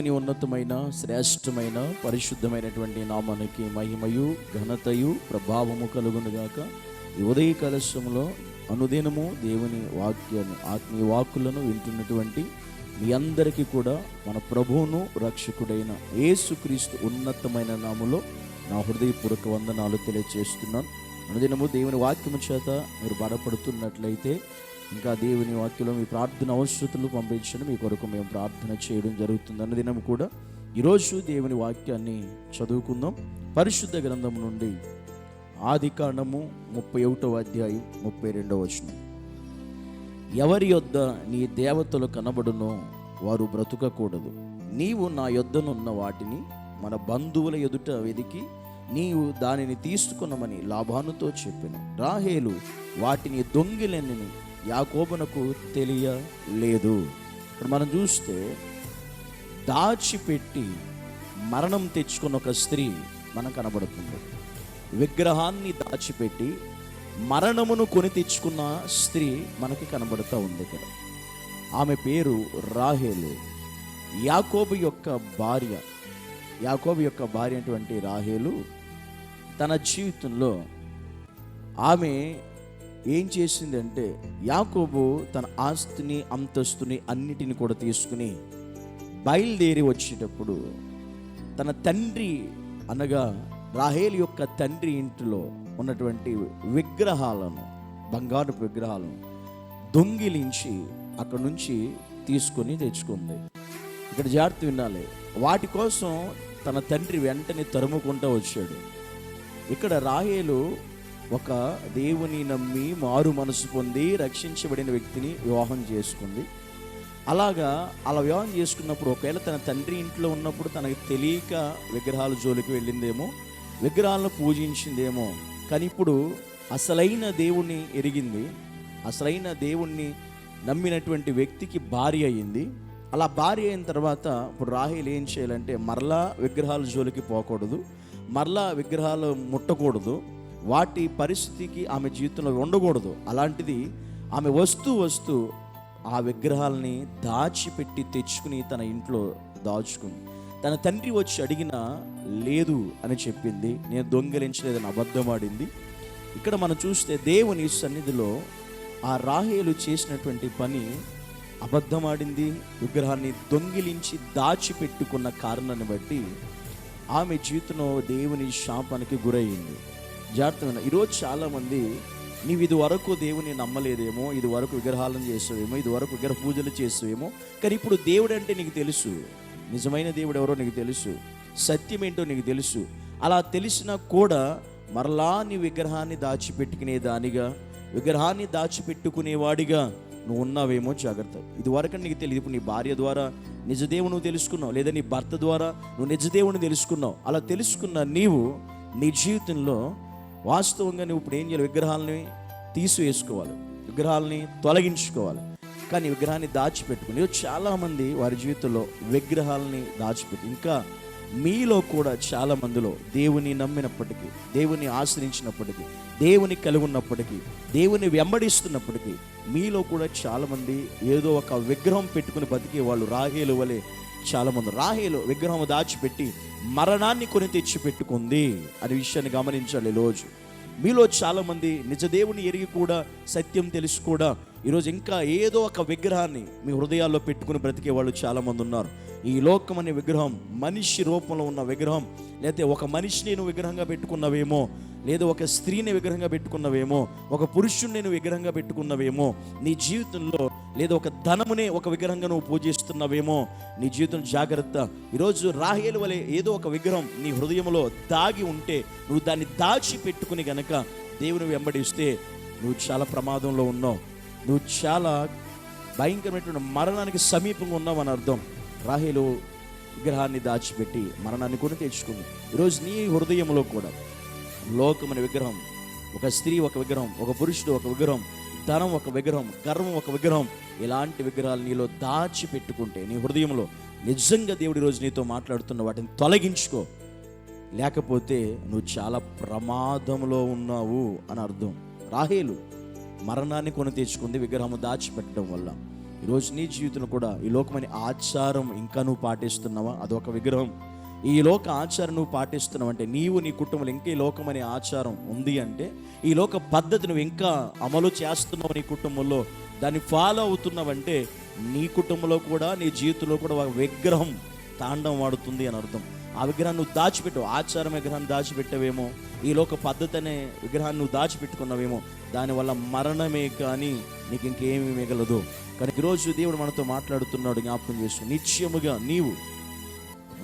దేవుని ఉన్నతమైన శ్రేష్టమైన పరిశుద్ధమైనటువంటి నామానికి మహిమయు ఘనతయు ప్రభావము కలుగునుగాక ఈ ఉదయ కలశంలో అనుదినము దేవుని వాక్యాన్ని ఆత్మీయ వాక్కులను వింటున్నటువంటి మీ అందరికీ కూడా మన ప్రభువును రక్షకుడైన యేసుక్రీస్తు ఉన్నతమైన నాములో నా హృదయపూర్వక వందనాలు తెలియజేస్తున్నాను అనుదినము దేవుని వాక్యము చేత మీరు బలపడుతున్నట్లయితే ఇంకా దేవుని వాక్యంలో మీ ప్రార్థన అవసరతలు పంపించడం. మీ కొరకు మేము ప్రార్థన చేయడం జరుగుతుంది అనుదినం కూడా ఈరోజు దేవుని వాక్యాన్ని చదువుకుందాం. పరిశుద్ధ గ్రంథం నుండి ఆది కాండము ముప్పై ఒకటవ అధ్యాయం ముప్పై రెండవ వచనం. ఎవరి యొద్ద నీ దేవతలు కనబడునో వారు బ్రతుకకూడదు. నీవు నా యొద్దనున్న వాటిని మన బంధువుల ఎదుట వెదికి నీవు దానిని తీసుకున్నామని లాభానుతో చెప్పిన. రాహేలు వాటిని దొంగిలెన్నని యాకోబునకు తెలియలేదు. ఇక్కడ మనం చూస్తే దాచిపెట్టి మరణం తెచ్చుకున్న ఒక స్త్రీ మనకు కనబడుతుంది. విగ్రహాన్ని దాచిపెట్టి మరణమును కొని తెచ్చుకున్న స్త్రీ మనకి కనబడుతూ ఉంది ఇక్కడ. ఆమె పేరు రాహేలు. యాకోబు యొక్క భార్య. యాకోబు యొక్క భార్య అటువంటి రాహేలు తన జీవితంలో ఆమె ఏం చేసిందంటే యాకోబు తన ఆస్తిని అంతస్తుని అన్నిటిని కూడా తీసుకుని బయలుదేరి వచ్చేటప్పుడు తన తండ్రి అనగా రాహేల్ యొక్క తండ్రి ఇంటిలో ఉన్నటువంటి విగ్రహాలను బంగారు విగ్రహాలను దొంగిలించి అక్కడ నుంచి తీసుకొని తెచ్చుకుంది. ఇక్కడ జాగ్రత్త వినాలి. వాటి కోసం తన తండ్రి వెంటనే తరుముకుంటూ వచ్చాడు. ఇక్కడ రాహేలు ఒక దేవుని నమ్మి మారు మనసు పొంది రక్షించబడిన వ్యక్తిని వివాహం చేసుకుంది. అలాగా అలా వివాహం చేసుకున్నప్పుడు ఒకవేళ తన తండ్రి ఇంట్లో ఉన్నప్పుడు తనకి తెలియక విగ్రహాల జోలికి వెళ్ళిందేమో విగ్రహాలను పూజించిందేమో కానీ ఇప్పుడు అసలైన దేవుణ్ణి ఎరిగింది అసలైన దేవుణ్ణి నమ్మినటువంటి వ్యక్తికి భార్య అయింది. అలా భార్య అయిన తర్వాత ఇప్పుడు రాహేల్ ఏం చేయాలంటే మరలా విగ్రహాల జోలికి పోకూడదు మరలా విగ్రహాలు ముట్టకూడదు వాటి పరిస్థితికి ఆమె జీవితంలో ఉండకూడదు. అలాంటిది ఆమె వస్తూ వస్తూ ఆ విగ్రహాలని దాచిపెట్టి తెచ్చుకుని తన ఇంట్లో దాచుకుంది. తన తండ్రి వచ్చి అడిగినా లేదు అని చెప్పింది. నేను దొంగిలించలేదని అబద్ధమాడింది ఇక్కడ మనం చూస్తే దేవుని సన్నిధిలో ఆ రాహేలు చేసినటువంటి పని అబద్ధమాడింది విగ్రహాన్ని దొంగిలించి దాచిపెట్టుకున్న కారణాన్ని బట్టి ఆమె జీవితంలో దేవుని శాపానికి గురయ్యింది జాగ్రత్తగా ఈరోజు చాలామంది నీవు ఇది వరకు దేవుని నమ్మలేదేమో ఇది వరకు విగ్రహాలను చేసావేమో ఇది వరకు విగ్రహ పూజలు చేసావేమో కానీ ఇప్పుడు దేవుడు అంటే నీకు తెలుసు. నిజమైన దేవుడు ఎవరో నీకు తెలుసు. సత్యం ఏంటో నీకు తెలుసు. అలా తెలిసినా కూడా మరలా నీ విగ్రహాన్ని దాచిపెట్టుకునే దానిగా విగ్రహాన్ని దాచిపెట్టుకునేవాడిగా నువ్వు ఉన్నావేమో జాగ్రత్త. ఇది వరకు నీకు తెలియదు. ఇప్పుడు నీ భార్య ద్వారా నిజదేవుని నువ్వు తెలుసుకున్నావు లేదా నీ భర్త ద్వారా నువ్వు నిజదేవుని తెలుసుకున్నావు. అలా తెలుసుకున్న నీవు నీ జీవితంలో వాస్తవంగా నువ్వు ఇప్పుడు ఏం చేయాలి విగ్రహాలని తీసివేసుకోవాలి. విగ్రహాలని తొలగించుకోవాలి. కానీ విగ్రహాన్ని దాచిపెట్టుకుని చాలామంది వారి జీవితంలో విగ్రహాలని దాచిపెట్టి ఇంకా మీలో కూడా చాలా మందిలో దేవుని నమ్మినప్పటికీ దేవుని ఆశ్రయించినప్పటికీ దేవుని కలిగి ఉన్నప్పటికీ దేవుని వెంబడిస్తున్నప్పటికీ మీలో కూడా చాలామంది ఏదో ఒక విగ్రహం పెట్టుకుని బతికే వాళ్ళు రాహేలు వలె చాలామంది రాహేలు విగ్రహం దాచిపెట్టి మరణాన్ని కొని తెచ్చి పెట్టుకుంది అనే విషయాన్ని గమనించాలి రోజు. మీలో చాలామంది నిజ దేవుని ఎరిగి కూడా సత్యం తెలిసి కూడా ఈరోజు ఇంకా ఏదో ఒక విగ్రహాన్ని మీ హృదయాల్లో పెట్టుకుని బ్రతికే వాళ్ళు చాలామంది ఉన్నారు. ఈ లోకం అనే విగ్రహం మనిషి రూపంలో ఉన్న విగ్రహం లేకపోతే ఒక మనిషిని నువ్వు విగ్రహంగా పెట్టుకున్నవేమో లేదా ఒక స్త్రీని విగ్రహంగా పెట్టుకున్నవేమో ఒక పురుషుణ్ణి నువ్వు విగ్రహంగా పెట్టుకున్నవేమో నీ జీవితంలో లేదా ఒక ధనమునే ఒక విగ్రహంగా నువ్వు పూజిస్తున్నావేమో నీ జీవితం జాగ్రత్త. ఈరోజు రాహేలు వలె ఏదో ఒక విగ్రహం నీ హృదయంలో దాగి ఉంటే నువ్వు దాన్ని దాచి పెట్టుకుని గనక దేవుని వెంబడిస్తే నువ్వు చాలా ప్రమాదంలో ఉన్నావు. నువ్వు చాలా భయంకరమైనటువంటి మరణానికి సమీపంగా ఉన్నావు అని అర్థం. రాహిలు విగ్రహాన్ని దాచిపెట్టి మరణాన్ని కూడా తెచ్చుకుంది ఈరోజు నీ హృదయంలో కూడా లోకమైన విగ్రహం ఒక స్త్రీ ఒక విగ్రహం ఒక పురుషుడు ఒక విగ్రహం ధనం ఒక విగ్రహం గర్వం ఒక విగ్రహం ఇలాంటి విగ్రహాలు నీలో దాచి పెట్టుకుంటే నీ హృదయంలో నిజంగా దేవుడి రోజు నీతో మాట్లాడుతున్న వాటిని తొలగించుకో. లేకపోతే నువ్వు చాలా ప్రమాదంలో ఉన్నావు అని అర్థం. రాహేలు మరణాన్ని కొని తెచ్చుకుంది విగ్రహము దాచిపెట్టడం వల్ల. ఈరోజు నీ జీవితంలో కూడా ఈ లోకమని ఆచారం ఇంకా నువ్వు పాటిస్తున్నావా? అదొక విగ్రహం. ఈ లోక ఆచారం నువ్వు పాటిస్తున్నావు అంటే నీవు నీ కుటుంబంలో ఇంకా ఈ లోకమనే ఆచారం ఉంది అంటే ఈ లోక పద్ధతి నువ్వు ఇంకా అమలు చేస్తున్నావు నీ కుటుంబంలో దాన్ని ఫాలో అవుతున్నావంటే నీ కుటుంబంలో కూడా నీ జీవితంలో కూడా ఒక విగ్రహం తాండం వాడుతుంది అని అర్థం. ఆ విగ్రహాన్ని నువ్వు దాచిపెట్టావు. ఆచారం విగ్రహాన్ని దాచిపెట్టావేమో? ఈ లోక పద్ధతి అనే విగ్రహాన్ని నువ్వు దాచిపెట్టుకున్నావేమో దానివల్ల మరణమే కానీ నీకు ఇంకేమీ మిగలదు. కానీ ఈరోజు దేవుడు మనతో మాట్లాడుతున్నాడు జ్ఞాపకం చేసుకుని నిశ్చయముగా నీవు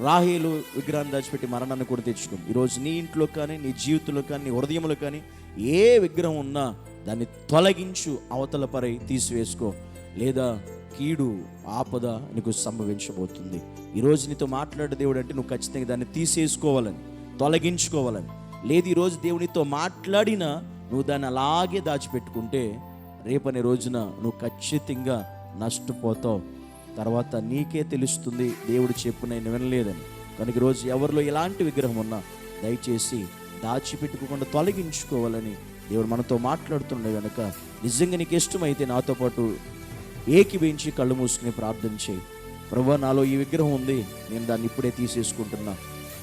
రాహేలు విగ్రహాన్ని దాచిపెట్టి మరణాన్ని కూడా తెచ్చుకుంది ఈరోజు నీ ఇంట్లో కానీ నీ జీవితంలో కానీ నీ హృదయంలో కానీ ఏ విగ్రహం ఉన్నా దాన్ని తొలగించు అవతల పరై తీసివేసుకో. లేదా కీడు ఆపద నీకు సంభవించబోతుంది. ఈరోజు నీతో మాట్లాడే దేవుడు అంటే నువ్వు ఖచ్చితంగా దాన్ని తీసేసుకోవాలని తొలగించుకోవాలని లేదు ఈరోజు దేవునితో మాట్లాడినా నువ్వు దాన్ని అలాగే దాచిపెట్టుకుంటే రేపనే రోజున నువ్వు ఖచ్చితంగా నష్టపోతావు. తర్వాత నీకే తెలుస్తుంది దేవుడు చెప్పు నేను వినలేదని. కనుక ఈరోజు ఎవరిలో ఎలాంటి విగ్రహం ఉన్నా దయచేసి దాచిపెట్టుకోకుండా తొలగించుకోవాలని దేవుడు మనతో మాట్లాడుతుండే కనుక నిజంగా నీకు ఇష్టమైతే నాతో పాటు ఏకివేయించి కళ్ళు మూసుకుని ప్రార్థన చేయి. ప్రభు నాలో ఈ విగ్రహం ఉంది నేను దాన్ని ఇప్పుడే తీసేసుకుంటున్నా.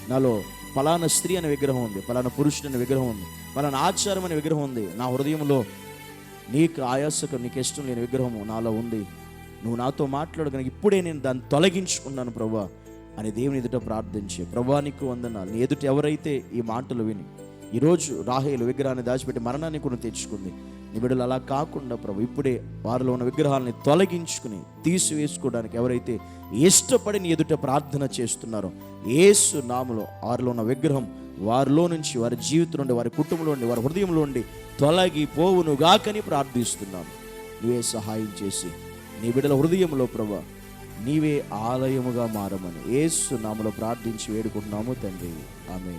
నాలో పలానా స్త్రీ అనే విగ్రహం ఉంది పలానా పురుషుడు అనే విగ్రహం ఉంది పలానా ఆచారం అనే విగ్రహం ఉంది. నా హృదయంలో నీకు ఆయాసకం నీకు ఇష్టం లేని విగ్రహము నాలో ఉంది. నువ్వు నాతో మాట్లాడు ఇప్పుడే నేను దాన్ని తొలగించుకున్నాను ప్రభా అని దేవుని ఎదుట ప్రార్థించి. ప్రభా నీకు వందనాలు. నీ ఎదుట ఎవరైతే ఈ మాటలు విని ఈరోజు రాహేలు విగ్రహాన్ని దాచిపెట్టి మరణాన్ని కూడా తెచ్చుకుంది నీ బిడ్డలు అలా కాకుండా ప్రభు ఇప్పుడే వారిలో ఉన్న విగ్రహాలని తొలగించుకుని తీసివేసుకోవడానికి ఎవరైతే ఇష్టపడి నీ ఎదుట ప్రార్థన చేస్తున్నారో ఏసు నామలో వారిలో ఉన్న విగ్రహం వారిలో నుంచి వారి జీవితం నుండి వారి కుటుంబంలో ఉండి వారి హృదయంలో ఉండి తొలగి పోవును గాకని ప్రార్థిస్తున్నాను నువ్వే సహాయం చేసి నీ బిడ్డల హృదయంలో ప్రభా నీవే ఆలయముగా మారమని ఏసు నామలో ప్రార్థించి వేడుకుంటున్నాము తండ్రి. ఆమె